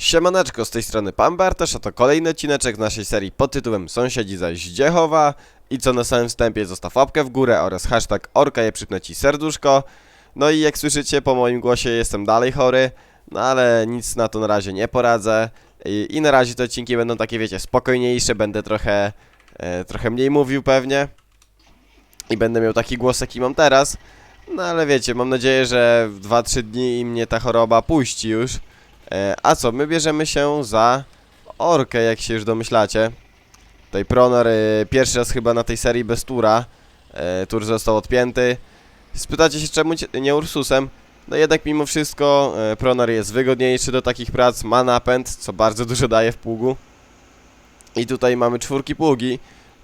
Siemaneczko, z tej strony Pan Bartosz, a to kolejny odcineczek z naszej serii pod tytułem Sąsiedzi zaś Zdziechowa i co na samym wstępie zostaw łapkę w górę oraz hashtag orka je przypnę ci serduszko. No i jak słyszycie po moim głosie jestem dalej chory, no ale nic na to na razie nie poradzę i, i na razie te odcinki będą takie wiecie spokojniejsze, będę trochę, e, trochę mniej mówił pewnie i będę miał taki głos jaki mam teraz. No ale wiecie, mam nadzieję, że w 2-3 dni mnie ta choroba puści już. E, a co, my bierzemy się za orkę, jak się już domyślacie. Tutaj Pronor e, pierwszy raz chyba na tej serii bez tura. E, tur został odpięty. Spytacie się czemu nie Ursusem? No jednak mimo wszystko Pronor jest wygodniejszy do takich prac, ma napęd, co bardzo dużo daje w pługu. I tutaj mamy czwórki pługi.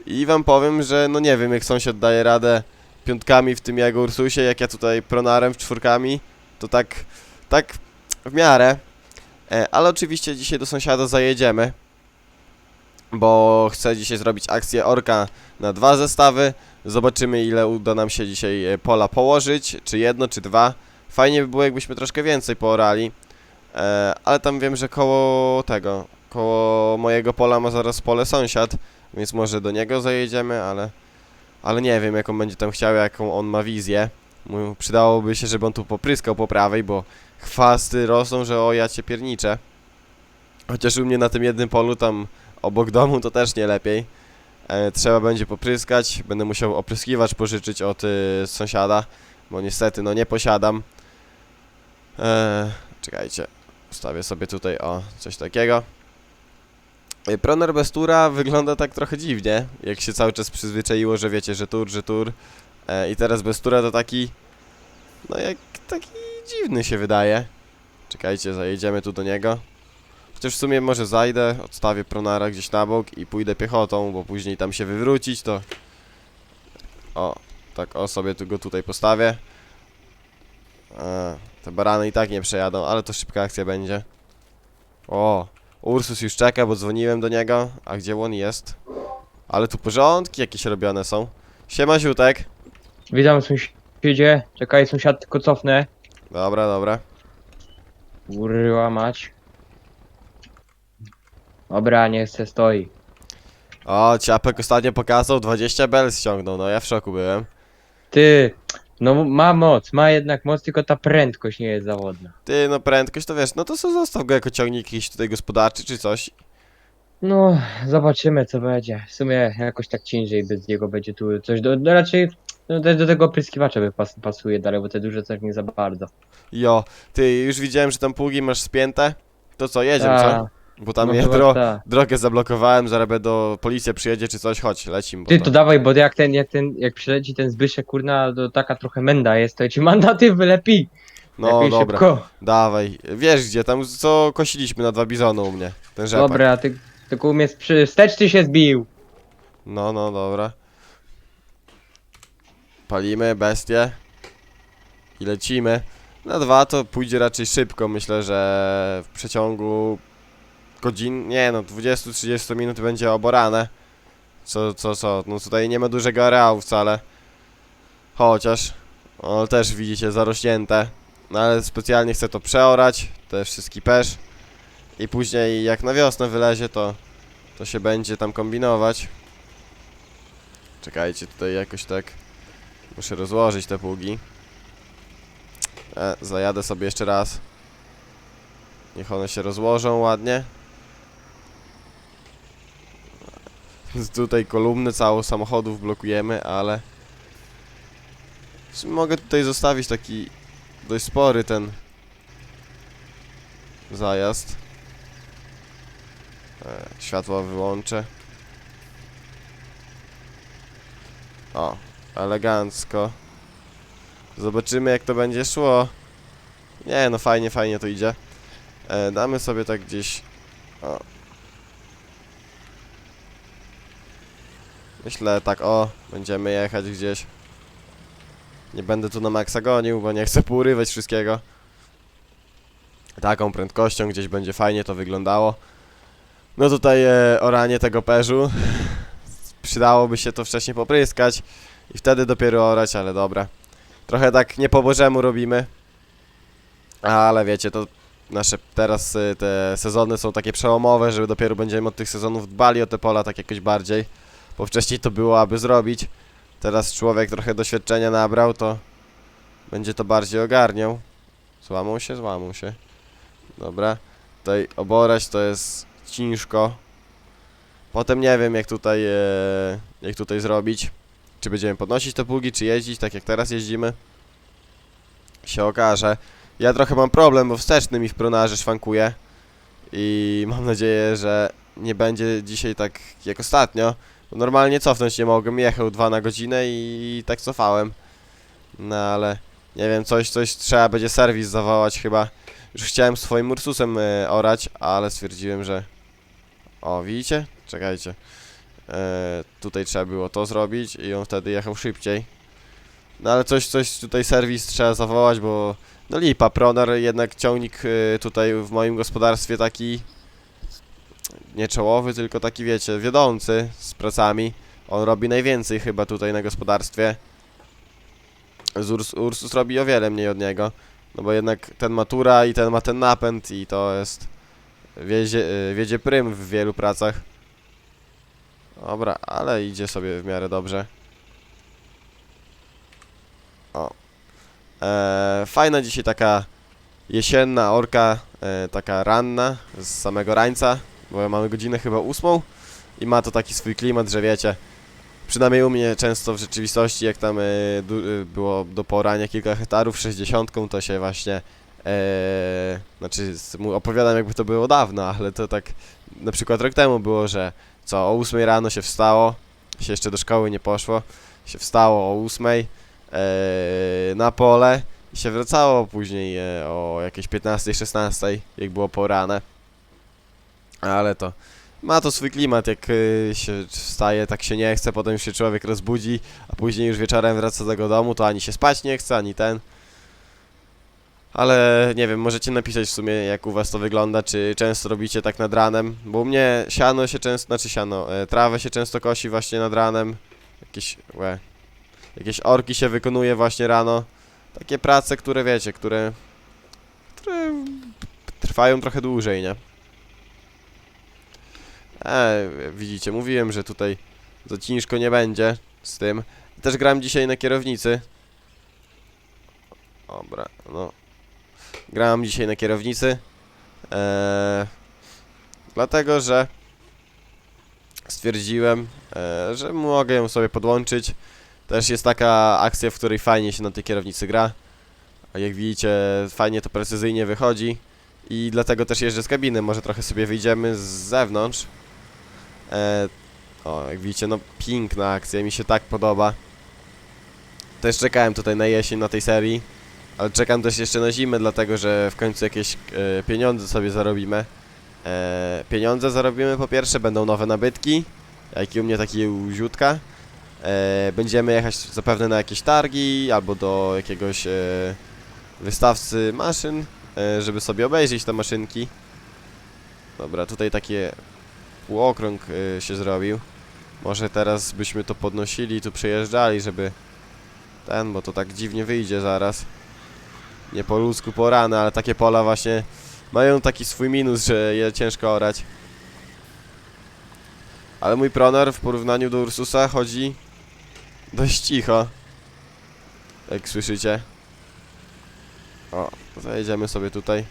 I wam powiem, że no nie wiem jak sąsiad daje radę piątkami w tym jego Ursusie, jak ja tutaj Pronarem w czwórkami. To tak, tak w miarę. E, ale oczywiście dzisiaj do sąsiada zajedziemy, bo chcę dzisiaj zrobić akcję orka na dwa zestawy. Zobaczymy ile uda nam się dzisiaj e, pola położyć, czy jedno, czy dwa. Fajnie by było jakbyśmy troszkę więcej poorali, e, ale tam wiem, że koło tego, koło mojego pola ma zaraz pole sąsiad, więc może do niego zajedziemy, ale, ale nie wiem jaką będzie tam chciał, jaką on ma wizję. Przydałoby się, żeby on tu popryskał po prawej, bo chwasty rosną, że o ja cię pierniczę. Chociaż u mnie na tym jednym polu tam obok domu to też nie lepiej. E, trzeba będzie popryskać, będę musiał opryskiwacz pożyczyć od y, sąsiada, bo niestety no nie posiadam. E, czekajcie, ustawię sobie tutaj o coś takiego. E, Proner bez tura wygląda tak trochę dziwnie, jak się cały czas przyzwyczaiło, że wiecie, że tur, że tur. E, I teraz bez tura to taki, no jak taki dziwny się wydaje. Czekajcie, zajedziemy tu do niego. Chociaż w sumie może zajdę, odstawię pronara gdzieś na bok i pójdę piechotą, bo później tam się wywrócić, to... O, tak o sobie tu go tutaj postawię. Te barany i tak nie przejadą, ale to szybka akcja będzie. O, Ursus już czeka, bo dzwoniłem do niego. A gdzie on jest? Ale tu porządki jakieś robione są. Siema, Ziutek. Witam sąsiedzie. Czekaj, sąsiad, tylko cofnę. Dobra, dobra. Kurwa mać. Dobra, niech se stoi. O, Ciapek ostatnio pokazał, 20 bel ściągnął, no ja w szoku byłem. Ty, no ma moc, ma jednak moc, tylko ta prędkość nie jest zawodna. Ty, no prędkość to wiesz, no to co zostaw go jako ciągnik jakiś tutaj gospodarczy czy coś. No, zobaczymy co będzie. W sumie jakoś tak ciężej bez niego będzie tu coś do, no raczej no, też do tego opryskiwacza by pas, pasuje dalej, bo te duże coś nie za bardzo. Jo, ty, już widziałem, że tam pługi masz spięte. To co, jedziemy, co? Ta, Bo tam no ja chyba dro ta. drogę zablokowałem, zaraz do policja przyjedzie czy coś, chodź, lecimy. bo Ty to dawaj, bo jak ten, jak ten, jak przyleci ten Zbyszek, kurna, to taka trochę menda jest, to ci mandaty wylepi. No Lepiej dobra, szybko. dawaj. Wiesz gdzie, tam co kosiliśmy na dwa bizony u mnie, ten rzepak. Dobra, ty, tylko u mnie przy wsteczny się zbił. No, no, dobra. Palimy bestie. I lecimy. Na dwa to pójdzie raczej szybko. Myślę, że w przeciągu godzin, nie no, 20-30 minut będzie oborane. Co, co, co? No tutaj nie ma dużego areału wcale. Chociaż, o, też widzicie, zarośnięte. No ale specjalnie chcę to przeorać, te wszystkie pesz. I później jak na wiosnę wylezie, to, to się będzie tam kombinować. Czekajcie, tutaj jakoś tak muszę rozłożyć te pługi. E, zajadę sobie jeszcze raz. Niech one się rozłożą ładnie. Tutaj kolumny całą samochodów blokujemy, ale mogę tutaj zostawić taki dość spory ten zajazd. E, wyłączę. O, elegancko. Zobaczymy jak to będzie szło. Nie no, fajnie, fajnie to idzie. E, damy sobie tak gdzieś... O. Myślę tak, o, będziemy jechać gdzieś. Nie będę tu na maksa gonił, bo nie chcę pourywać wszystkiego. Taką prędkością gdzieś będzie fajnie to wyglądało. No tutaj e, oranie tego perzu. Przydałoby się to wcześniej popryskać i wtedy dopiero orać, ale dobra. Trochę tak nie po bożemu robimy. Ale wiecie, to nasze teraz y, te sezony są takie przełomowe, że dopiero będziemy od tych sezonów dbali o te pola tak jakoś bardziej. Bo wcześniej to było, aby zrobić. Teraz człowiek trochę doświadczenia nabrał, to będzie to bardziej ogarniał. Złamał się? Złamał się. Dobra. Tutaj oborać to jest ciężko. Potem nie wiem jak tutaj, e, jak tutaj zrobić. Czy będziemy podnosić te pługi, czy jeździć, tak jak teraz jeździmy. Się okaże. Ja trochę mam problem, bo wsteczny mi w pronarze szwankuje. I mam nadzieję, że nie będzie dzisiaj tak jak ostatnio. Normalnie cofnąć nie mogłem, jechał 2 na godzinę i tak cofałem. No ale nie wiem, coś, coś trzeba będzie serwis zawołać chyba. Już chciałem swoim Ursusem e, orać, ale stwierdziłem, że... O, widzicie? Czekajcie. E, tutaj trzeba było to zrobić i on wtedy jechał szybciej. No ale coś, coś tutaj serwis trzeba zawołać, bo... No lipa, Pronar jednak ciągnik e, tutaj w moim gospodarstwie taki... Nie czołowy, tylko taki wiecie, wiodący z pracami. On robi najwięcej chyba tutaj na gospodarstwie. Z Urs Ursus robi o wiele mniej od niego. No bo jednak ten ma tura i ten ma ten napęd i to jest... Wiedzie, wiedzie prym w wielu pracach. Dobra, ale idzie sobie w miarę dobrze. O. E, fajna dzisiaj taka jesienna orka, e, taka ranna z samego rańca, bo mamy godzinę chyba ósmą i ma to taki swój klimat, że wiecie, przynajmniej u mnie często w rzeczywistości, jak tam e, du, e, było do porania kilka hektarów 60, to się właśnie e, znaczy opowiadam jakby to było dawno, ale to tak na przykład rok temu było, że co o 8 rano się wstało, się jeszcze do szkoły nie poszło, się wstało o 8 e, na pole i się wracało później e, o jakieś 15-16, jak było porane. Ale to ma to swój klimat, jak y, się wstaje, tak się nie chce, potem się człowiek rozbudzi, a później już wieczorem wraca do tego domu, to ani się spać nie chce, ani ten. Ale nie wiem, możecie napisać w sumie jak u was to wygląda, czy często robicie tak nad ranem, bo u mnie siano się często, znaczy siano, e, trawę się często kosi właśnie nad ranem, jakieś, łe, jakieś orki się wykonuje właśnie rano, takie prace, które wiecie, które, które trwają trochę dłużej, nie? E, widzicie, mówiłem, że tutaj za ciężko nie będzie z tym. Też gram dzisiaj na kierownicy. Dobra, no. Grałem dzisiaj na kierownicy. E, dlatego, że stwierdziłem, e, że mogę ją sobie podłączyć. Też jest taka akcja, w której fajnie się na tej kierownicy gra. Jak widzicie, fajnie to precyzyjnie wychodzi. I dlatego też jeżdżę z kabiny. Może trochę sobie wyjdziemy z zewnątrz. E, o, jak widzicie, no piękna akcja, mi się tak podoba. Też czekałem tutaj na jesień na tej serii, ale czekam też jeszcze na zimę, dlatego że w końcu jakieś e, pieniądze sobie zarobimy. E, pieniądze zarobimy po pierwsze, będą nowe nabytki, jak i u mnie taki u Ziutka. E, będziemy jechać zapewne na jakieś targi albo do jakiegoś e, wystawcy maszyn, e, żeby sobie obejrzeć te maszynki. Dobra, tutaj takie półokrąg y, się zrobił. Może teraz byśmy to podnosili, tu przejeżdżali, żeby ten, bo to tak dziwnie wyjdzie zaraz. Nie po ludzku porane, ale takie pola właśnie mają taki swój minus, że je ciężko orać. Ale mój pronar w porównaniu do Ursusa chodzi dość cicho. Jak słyszycie. O, zajedziemy sobie tutaj.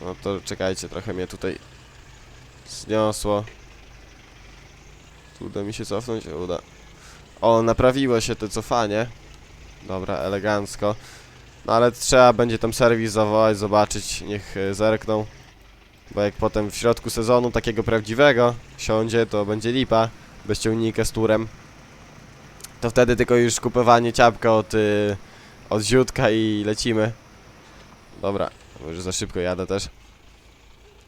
No to czekajcie, trochę mnie tutaj zniosło. Tu uda mi się cofnąć? Uda. O, naprawiło się to cofanie. Dobra, elegancko. No ale trzeba będzie tam serwis zawołać, zobaczyć, niech e, zerkną. Bo jak potem w środku sezonu takiego prawdziwego siądzie, to będzie lipa. Bez ciągnika z turem. To wtedy tylko już kupowanie ciapka od, y, od ziutka i lecimy. Dobra, może za szybko jadę też.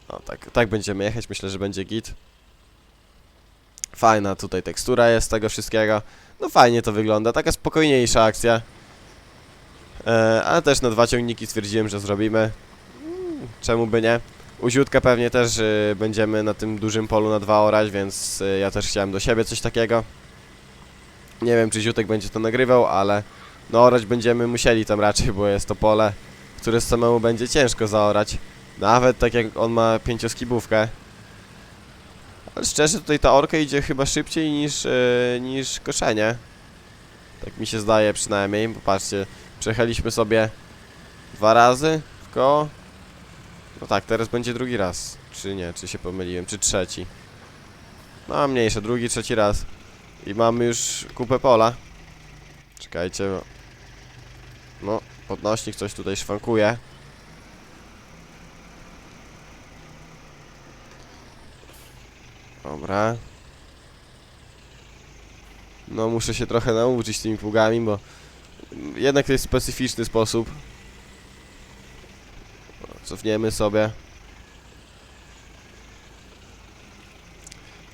O, tak, tak będziemy jechać, myślę, że będzie git. Fajna tutaj tekstura jest tego wszystkiego. No fajnie to wygląda, taka spokojniejsza akcja. E, ale też na dwa ciągniki stwierdziłem, że zrobimy. Mm, Czemu by nie? U Ziutka pewnie też y, będziemy na tym dużym polu na dwa orać, więc y, ja też chciałem do siebie coś takiego. Nie wiem, czy Ziutek będzie to nagrywał, ale no orać będziemy musieli tam raczej, bo jest to pole które samemu będzie ciężko zaorać. Nawet tak jak on ma pięcioskibówkę. Ale szczerze tutaj ta orka idzie chyba szybciej niż, e, niż koszenie. Tak mi się zdaje przynajmniej, bo patrzcie, przejechaliśmy sobie dwa razy w koło. No tak, teraz będzie drugi raz. Czy nie, czy się pomyliłem, czy trzeci. No mniejsze, drugi, trzeci raz. I mamy już kupę pola. Czekajcie. No, podnośnik coś tutaj szwankuje. Dobra. No muszę się trochę nauczyć tymi pługami, bo jednak to jest specyficzny sposób. Cofniemy sobie.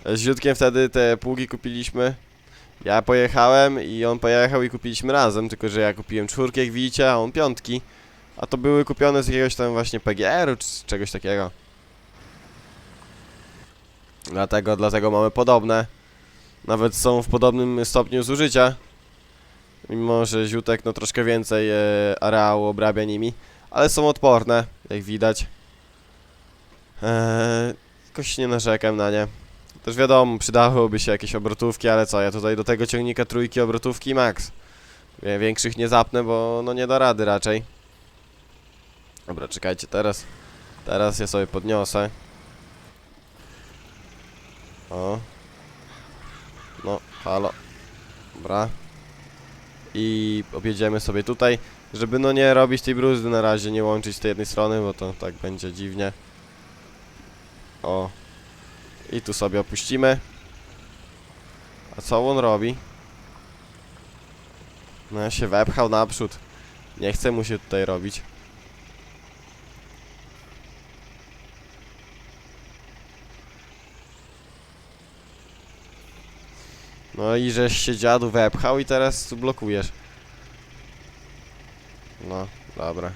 Z Ziutkiem wtedy te pługi kupiliśmy. Ja pojechałem i on pojechał i kupiliśmy razem, tylko że ja kupiłem czwórki jak widzicie, a on piątki. A to były kupione z jakiegoś tam właśnie PGR-u czy czegoś takiego. Dlatego, dlatego mamy podobne. Nawet są w podobnym stopniu zużycia. Mimo, że ziutek no troszkę więcej e, areału obrabia nimi. Ale są odporne, jak widać. Eee, jakoś nie narzekam na nie. Też wiadomo, przydałyby się jakieś obrotówki, ale co, ja tutaj do tego ciągnika trójki obrotówki max. Większych nie zapnę, bo no nie da rady raczej. Dobra, czekajcie, teraz. Teraz ja sobie podniosę. O. No, halo. Dobra. I objedziemy sobie tutaj, żeby no nie robić tej bruzdy na razie, nie łączyć z tej jednej strony, bo to tak będzie dziwnie. O. I tu sobie opuścimy. A co on robi? No ja się wepchał naprzód. Nie chce mu się tutaj robić. No i żeś się dziadu wepchał i teraz tu blokujesz. No, dobra.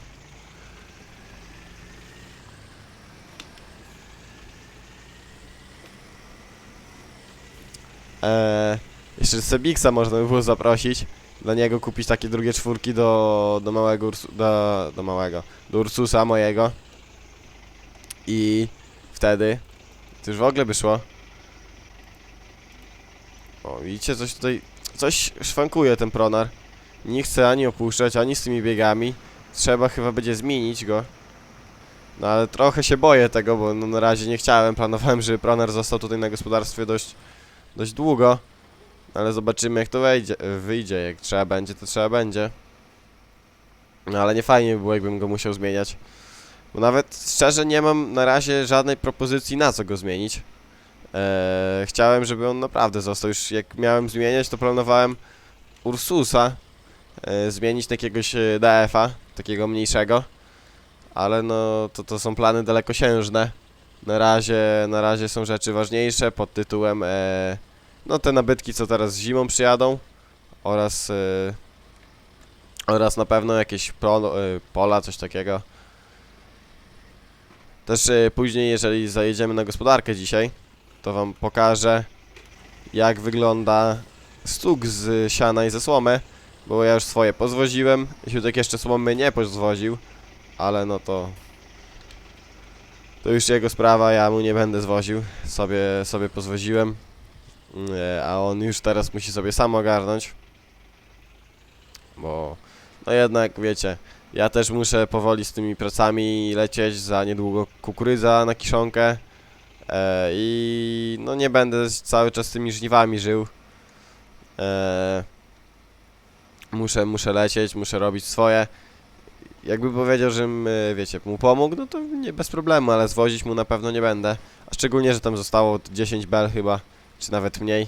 Eee, jeszcze Sebiksa można by było zaprosić. Dla niego kupić takie drugie czwórki do, do małego Ursu, do, do małego, do Ursusa mojego. I wtedy to już w ogóle by szło. O, widzicie, coś tutaj, coś szwankuje ten pronar. Nie chce ani opuszczać, ani z tymi biegami. Trzeba chyba będzie zmienić go. No ale trochę się boję tego, bo no, na razie nie chciałem. Planowałem, żeby pronar został tutaj na gospodarstwie dość, dość długo. Ale zobaczymy jak to wejdzie, wyjdzie. Jak trzeba będzie, to trzeba będzie. No ale nie fajnie by było, jakbym go musiał zmieniać. Bo nawet szczerze nie mam na razie żadnej propozycji na co go zmienić. Eee, chciałem, żeby on naprawdę został. Już jak miałem zmieniać, to planowałem Ursusa e, zmienić na jakiegoś e, DF-a, takiego mniejszego. Ale no, to, to są plany dalekosiężne. Na razie, na razie są rzeczy ważniejsze pod tytułem e, no te nabytki, co teraz zimą przyjadą oraz e, oraz na pewno jakieś pro, e, pola, coś takiego. Też e, później, jeżeli zajedziemy na gospodarkę dzisiaj, to wam pokażę jak wygląda stuk z siana i ze słomy, bo ja już swoje pozwoziłem, Siutek jeszcze słomy nie pozwoził, ale no to to już jego sprawa, ja mu nie będę zwoził, sobie, sobie pozwoziłem, a on już teraz musi sobie sam ogarnąć, bo no jednak wiecie, ja też muszę powoli z tymi pracami lecieć, za niedługo kukurydza na kiszonkę, E, I no nie będę cały czas tymi żniwami żył. E, muszę, muszę lecieć, muszę robić swoje. Jakby powiedział, żebym, e, wiecie, mu pomógł, no to nie bez problemu, ale zwozić mu na pewno nie będę. A szczególnie, że tam zostało 10 bel chyba, czy nawet mniej.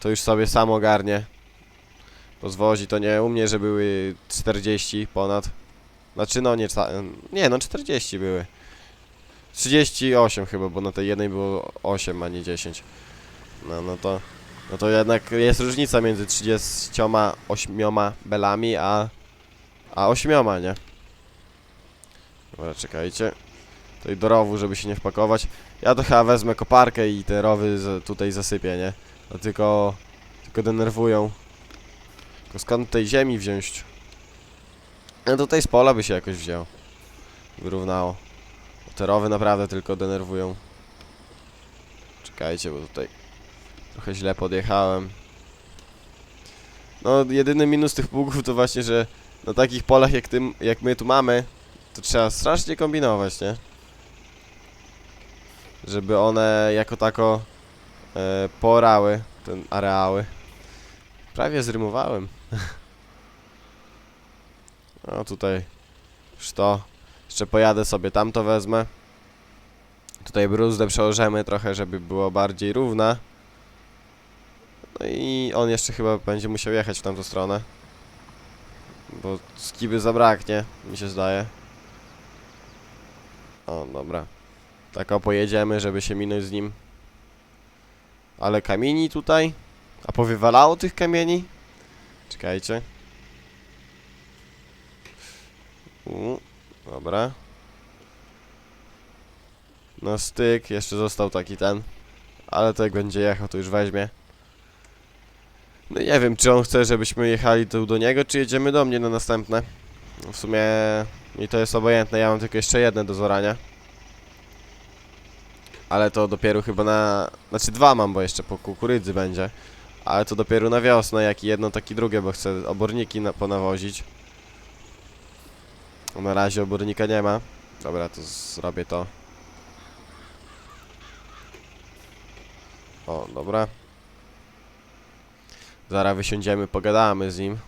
To już sobie sam ogarnie. Pozwozi, to nie u mnie, że były 40 ponad. Znaczy no nie, nie no 40 były. 38 chyba, bo na tej jednej było 8, a nie 10. No, no to... No to jednak jest różnica między 38 belami, a... A 8, nie? Dobra, czekajcie. Tutaj do rowu, żeby się nie wpakować. Ja to chyba wezmę koparkę i te rowy tutaj zasypię, nie? No tylko... Tylko denerwują. Tylko skąd tej ziemi wziąć? No tutaj z pola by się jakoś wzięło. Wyrównało. Te rowy naprawdę tylko denerwują. Czekajcie, bo tutaj trochę źle podjechałem. No, jedyny minus tych pługów to właśnie, że na takich polach jak, tym, jak my tu mamy, to trzeba strasznie kombinować, nie? Żeby one jako tako e, porały ten areały. Prawie zrymowałem. No tutaj już to. Jeszcze pojadę sobie tam to wezmę. Tutaj bruzdę przełożymy trochę, żeby było bardziej równa. No i on jeszcze chyba będzie musiał jechać w tamtą stronę. Bo skiby zabraknie, mi się zdaje. O, dobra. Tak pojedziemy, żeby się minąć z nim. Ale kamieni tutaj? A powywalało tych kamieni? Czekajcie. Dobra. No styk, jeszcze został taki ten. Ale to jak będzie jechał, to już weźmie. No nie wiem, czy on chce, żebyśmy jechali tu do niego, czy jedziemy do mnie na następne. W sumie mi to jest obojętne, ja mam tylko jeszcze jedne do zorania. Ale to dopiero chyba na... Znaczy dwa mam, bo jeszcze po kukurydzy będzie. Ale to dopiero na wiosnę, jak i jedno, tak i drugie, bo chcę oborniki na, ponawozić. Na razie obornika nie ma. Dobra, to zrobię to. O, dobra. Zaraz wysiądziemy, pogadamy z nim.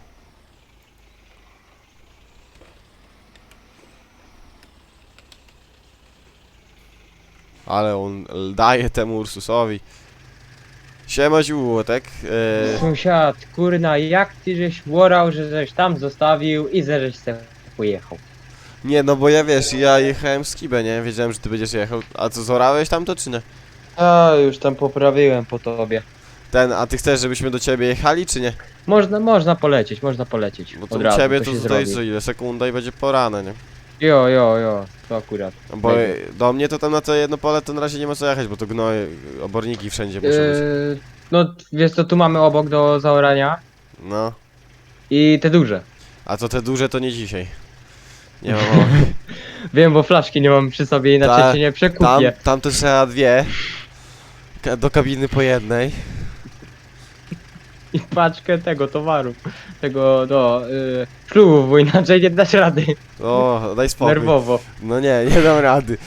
Ale on daje temu Ursusowi. Siema Ziłotek. Eee, Sąsiad, kurna, jak ty żeś worał, że żeś tam zostawił i że żeś se pojechał. Nie, no bo ja wiesz, ja jechałem z Kibę, nie? Wiedziałem, że ty będziesz jechał. A co, zorałeś tam to czy nie? A, już tam poprawiłem po tobie. Ten, a ty chcesz, żebyśmy do ciebie jechali, czy nie? Można, można polecieć, można polecieć. Bo to Od u razu, ciebie to się tutaj zrobi. co ile? Sekunda i będzie porane, nie? Jo, jo, jo, to akurat. Bo Będzie. do mnie to tam na to jedno pole to na razie nie ma co jechać, bo to gnoje, oborniki wszędzie muszą być. Yy, no, wiesz co, tu mamy obok do zaorania No. i te duże. A to te duże to nie dzisiaj. Nie ma mowy. Wiem, bo flaszki nie mam przy sobie, inaczej Ta- się nie Tam, przekupię. tam to trzeba dwie. Ka- Do kabiny po jednej. I paczkę tego towaru. Tego, do, yy, ślubów, bo inaczej nie dasz rady. O, daj spokój. Nerwowo. No nie, nie dam rady.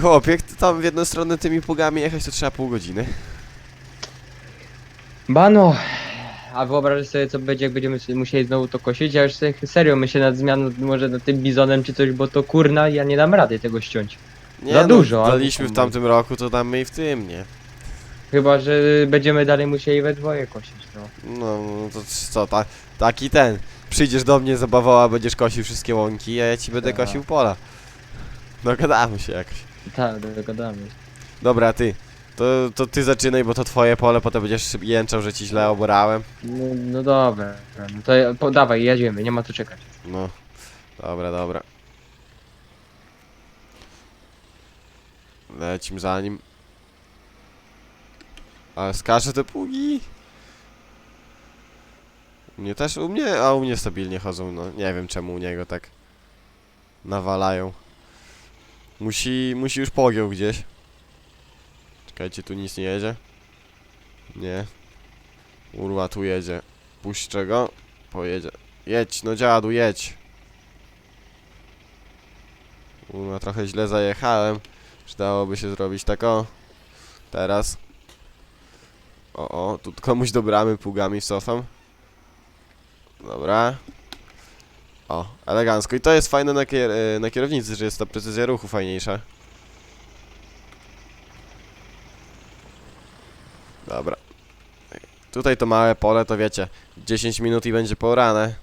Chłopie, jak ty tam w jedną stronę tymi pługami jechać, to trzeba pół godziny. Bano. A wyobraź sobie co będzie jak będziemy sobie musieli znowu to kosić, ja już sobie serio myślę nad zmianą może nad tym bizonem czy coś, bo to kurna ja nie dam rady tego ściąć. Nie, Za no, dużo, ale- Daliśmy w tamtym roku, to damy i w tym, nie? Chyba, że będziemy dalej musieli we dwoje kosić, no. No, no to co, ta, taki ten. Przyjdziesz do mnie, zabawała, będziesz kosił wszystkie łąki, a ja ci będę Tak. kosił pola. Dogadamy się jakoś. Tak, dogadamy. Dobra, ty. To, to ty zaczynaj, bo to twoje pole, potem będziesz jęczał, że ci źle oborałem. No, no dobra, no to ja- po, dawaj, jedziemy, nie ma co czekać. No. Dobra, dobra. Lecim za nim. Ale skacze te pługi. U mnie też, u mnie, a u mnie stabilnie chodzą, no. Nie wiem czemu u niego tak nawalają. Musi, musi już pogiął gdzieś. Czekajcie, tu nic nie jedzie. Nie. Urwa tu jedzie. Puszczę go. Pojedzie. Jedź, no dziadu, jedź. Urwa, trochę źle zajechałem. Przydałoby się zrobić tak o. Teraz. O, o, tu komuś do bramy pługami cofam. Dobra. O, elegancko. I to jest fajne na, kier e, na kierownicy, że jest ta precyzja ruchu fajniejsza. Dobra. Tutaj to małe pole, to wiecie, 10 minut i będzie porane.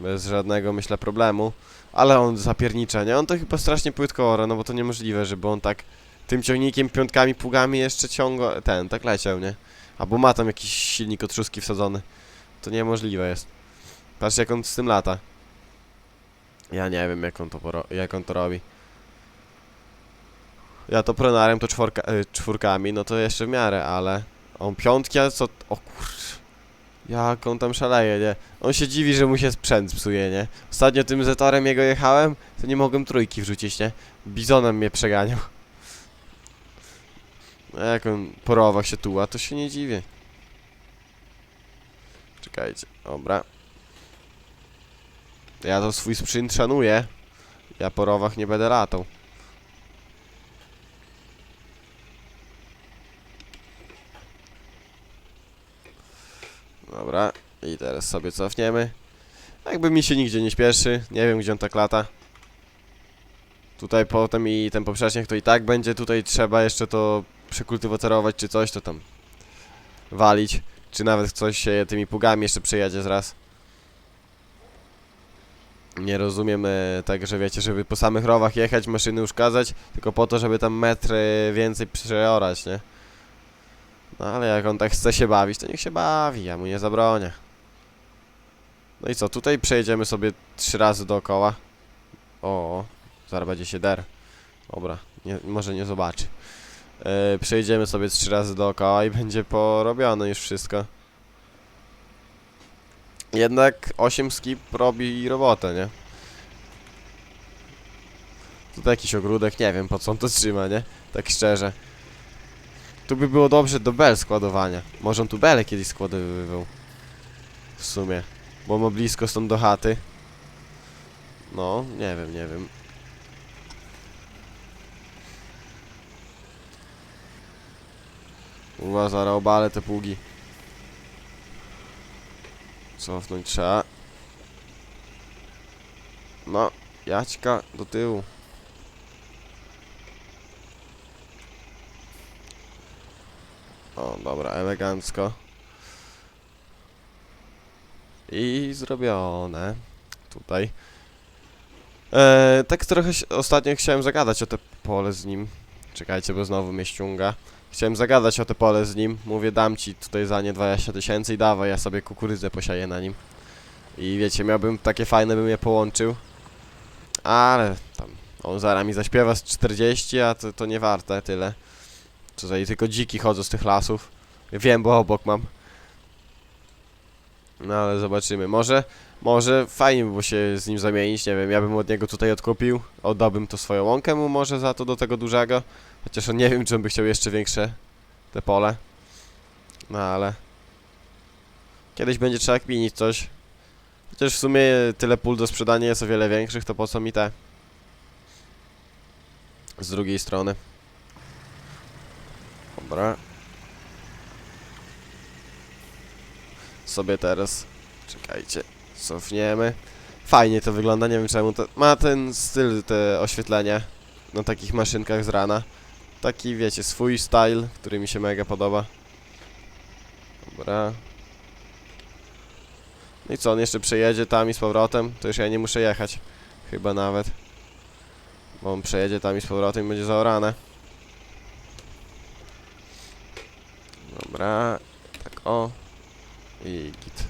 Bez żadnego, myślę, problemu. Ale on zapiernicza, nie? On to chyba strasznie płytko ora, no bo to niemożliwe, żeby on tak tym ciągnikiem, piątkami, pługami jeszcze ciągło, ten, tak leciał, nie? Albo ma tam jakiś silnik od szóstki wsadzony. To niemożliwe jest. Patrz jak on z tym lata. Ja nie wiem jak on to, jak on to robi. Ja to pronarem to czworka, y, czwórkami, no to jeszcze w miarę, ale on piątki, a co... O kurczę. Jak on tam szaleje, nie? On się dziwi, że mu się sprzęt psuje, nie? Ostatnio tym zetorem jego jechałem, to nie mogłem trójki wrzucić, nie? Bizonem mnie przeganiał. A jak on po rowach się tuła, to się nie dziwię. Czekajcie, dobra. Ja to swój sprzęt szanuję. Ja po rowach nie będę latał. Dobra, i teraz sobie cofniemy. Jakby mi się nigdzie nie śpieszy, nie wiem gdzie on tak lata. Tutaj potem i ten poprzecznik to i tak będzie, tutaj trzeba jeszcze to przekultywacerować czy coś, to tam walić. Czy nawet coś się tymi pługami jeszcze przejedzie zraz. Nie rozumiem e, tak, że wiecie, żeby po samych rowach jechać, maszyny uszkadzać, tylko po to, żeby tam metry więcej przeorać, nie? No ale jak on tak chce się bawić, to niech się bawi, ja mu nie zabronię. No i co, tutaj przejedziemy sobie trzy razy dookoła. O, zaraz będzie się der. Dobra, nie, może nie zobaczy. Yy, przejedziemy sobie trzy razy dookoła i będzie porobione już wszystko. Jednak 8 skip robi robotę, nie? Tutaj jakiś ogródek, nie wiem po co on to trzyma, nie? Tak szczerze. Tu by było dobrze do bel składowania. Może on tu bele kiedyś składowywał. W sumie. Bo ma blisko stąd do chaty. No, nie wiem, nie wiem. Uwa, zaraz obalę te pługi. Cofnąć trzeba. No, Jaćka do tyłu. O, dobra, elegancko. I zrobione. Tutaj. E, tak trochę ostatnio chciałem zagadać o te pole z nim. Czekajcie, bo znowu mnie ściąga. Chciałem zagadać o te pole z nim. Mówię, dam ci tutaj za nie 20 tysięcy i dawaj, ja sobie kukurydzę posieję na nim. I wiecie, miałbym takie fajne, bym je połączył. Ale tam, on zaraz mi zaśpiewa z 40, a to, to nie warte tyle. Tutaj tylko dziki chodzą z tych lasów. Wiem, bo obok mam. No ale zobaczymy. Może, może fajnie by było się z nim zamienić. Nie wiem, ja bym od niego tutaj odkupił. Oddałbym to swoją łąkę mu może za to do tego dużego. Chociaż on nie wiem, czy on by chciał jeszcze większe te pole. No ale. Kiedyś będzie trzeba kminić coś. Chociaż w sumie tyle pól do sprzedania jest o wiele większych, to po co mi te? Z drugiej strony. Dobra. Sobie teraz. Czekajcie. Cofniemy. Fajnie to wygląda, nie wiem czemu to. Ma ten styl, te oświetlenie. Na takich maszynkach z rana. Taki, wiecie, swój style, który mi się mega podoba. Dobra. No i co, on jeszcze przejedzie tam i z powrotem? To już ja nie muszę jechać. Chyba nawet. Bo on przejedzie tam i z powrotem i będzie zaorane. Dobra. Tak o. I git.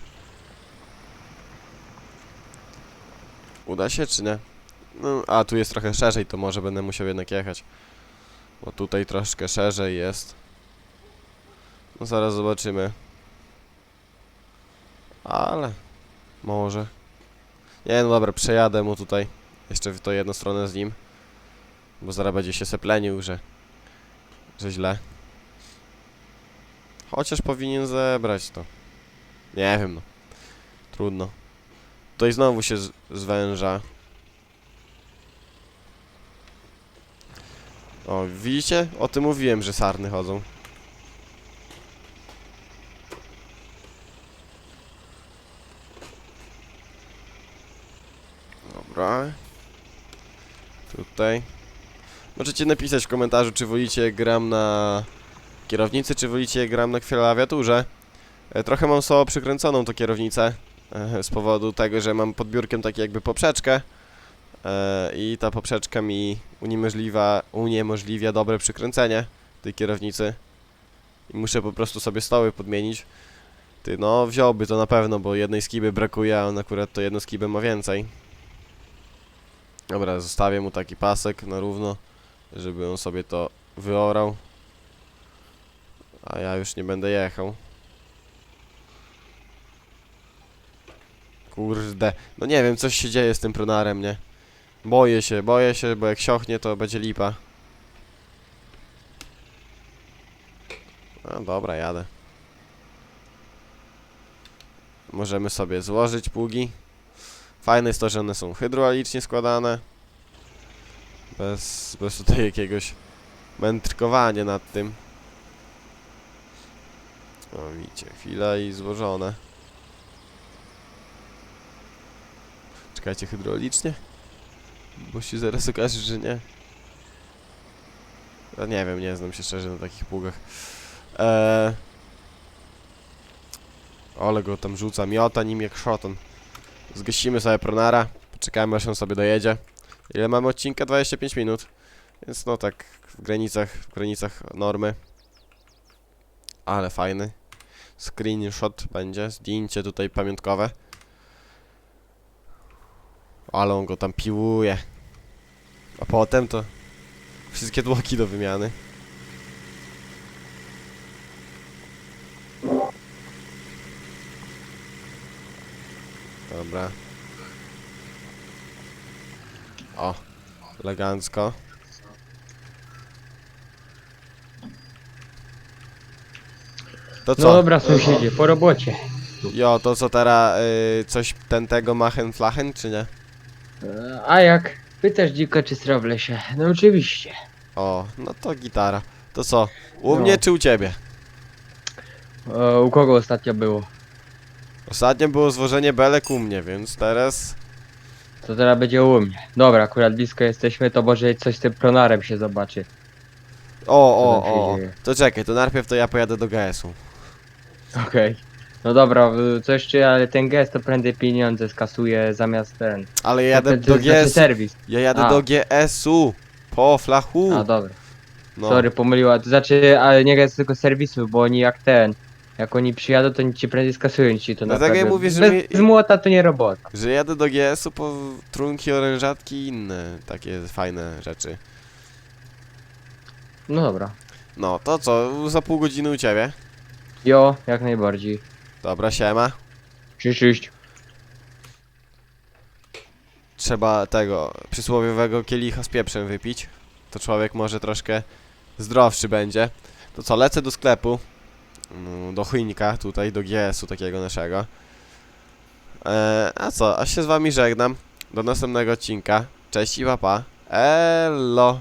Uda się czy nie? No, a tu jest trochę szerzej, to może będę musiał jednak jechać. Bo tutaj troszkę szerzej jest. No zaraz zobaczymy. Ale... Może. Nie no dobra, przejadę mu tutaj. Jeszcze w to jedną stronę z nim. Bo zaraz będzie się seplenił, że... Że źle. Chociaż powinien zebrać to. Nie wiem no. Trudno. Tutaj znowu się zwęża. O, widzicie? O tym mówiłem, że sarny chodzą. Dobra. Tutaj. Możecie napisać w komentarzu, czy wolicie gram na kierownicy, czy wolicie gram na klawiaturze. E, Trochę mam słabo przykręconą tą kierownicę. e, Z powodu tego, że mam pod biurkiem tak jakby poprzeczkę. e, I ta poprzeczka mi uniemożliwia, uniemożliwia dobre przykręcenie tej kierownicy. I muszę po prostu sobie stoły podmienić. Ty, no wziąłby to na pewno, bo jednej skiby brakuje, a on akurat to jedno skibę ma więcej. Dobra, zostawię mu taki pasek na równo, żeby on sobie to wyorał. A ja już nie będę jechał. Kurde. No nie wiem, coś się dzieje z tym pronarem, nie? Boję się, boję się, bo jak siąchnie, to będzie lipa. No dobra, jadę. Możemy sobie złożyć pługi. Fajne jest to, że one są hydraulicznie składane. Bez, bez tutaj jakiegoś mędrkowania nad tym. O, widzicie, chwila i złożone. Czekajcie, hydraulicznie? Bo się zaraz okaże, że nie. Ja nie wiem, nie znam się szczerze na takich pługach. Eee... Ole go tam rzuca, miota nim jak szoton. Zgasimy sobie pronara, poczekamy aż on sobie dojedzie. Ile mamy odcinka? 25 minut. Więc no tak w granicach, w granicach normy. Ale fajny. Screenshot będzie, zdjęcie tutaj pamiątkowe. Ale on go tam piłuje. A potem to wszystkie tłoki do wymiany. Dobra. O, elegancko. To co? No dobra, sąsiedzie, po robocie. Jo, to co teraz, y, coś ten tego machen flachen, czy nie? E, A jak? Pytasz dziko czy sra w lesie? No oczywiście. O, no to gitara. To co, u No. mnie czy u ciebie? E, u kogo ostatnio było? Ostatnio było złożenie belek u mnie, więc teraz... To teraz będzie u mnie. Dobra, akurat blisko jesteśmy, to może coś z tym pronarem się zobaczy. O, Co o, się o, dzieje? to czekaj, to najpierw to ja pojadę do GS-u. Okej. No dobra, coś czy, ale ten gest to prędzej pieniądze skasuje zamiast ten. Ale ja jadę to, do znaczy GS... serwis. Ja jadę A. do GS-u. Po flachu. A dobra. No. Sorry, pomyliła. To znaczy, ale nie jest tylko serwisu, bo oni jak ten. Jak oni przyjadą, to oni ci prędzej skasują ci to Dlatego ja naprawdę. mówię, że Bez, my- z młota to nie robota. Że jadę do GS-u po trunki, orężatki i inne takie fajne rzeczy. No dobra. No, to co, za pół godziny u ciebie? Jo, jak najbardziej. Dobra, siema. Cześć, cześć. Trzeba tego przysłowiowego kielicha z pieprzem wypić. To człowiek może troszkę zdrowszy będzie. To co, lecę do sklepu. mm, Do chujnika, tutaj, do GS-u takiego naszego. Eee, a co, a się z wami żegnam. Do następnego odcinka. Cześć i papa. Elo.